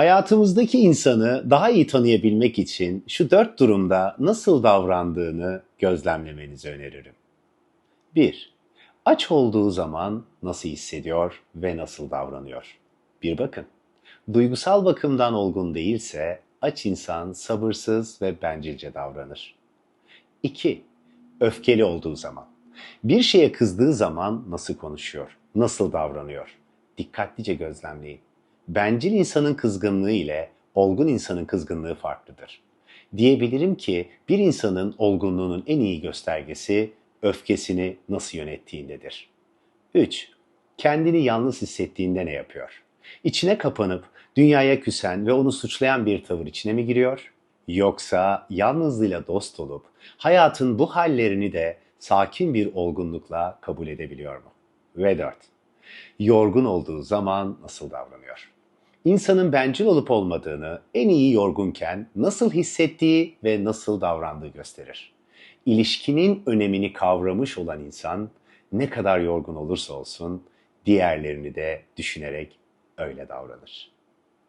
Hayatımızdaki insanı daha iyi tanıyabilmek için şu dört durumda nasıl davrandığını gözlemlemenizi öneririm. 1. Aç olduğu zaman nasıl hissediyor ve nasıl davranıyor? Bir bakın. Duygusal bakımdan olgun değilse aç insan sabırsız ve bencilce davranır. 2. Öfkeli olduğu zaman. Bir şeye kızdığı zaman nasıl konuşuyor, nasıl davranıyor? Dikkatlice gözlemleyin. Bencil insanın kızgınlığı ile olgun insanın kızgınlığı farklıdır. Diyebilirim ki bir insanın olgunluğunun en iyi göstergesi öfkesini nasıl yönettiğindedir. 3. Kendini yalnız hissettiğinde ne yapıyor? İçine kapanıp dünyaya küsen ve onu suçlayan bir tavır içine mi giriyor? Yoksa yalnızlığıyla dost olup hayatın bu hallerini de sakin bir olgunlukla kabul edebiliyor mu? Ve 4. Yorgun olduğu zaman nasıl davranıyor? İnsanın bencil olup olmadığını en iyi yorgunken nasıl hissettiği ve nasıl davrandığı gösterir. İlişkinin önemini kavramış olan insan ne kadar yorgun olursa olsun diğerlerini de düşünerek öyle davranır.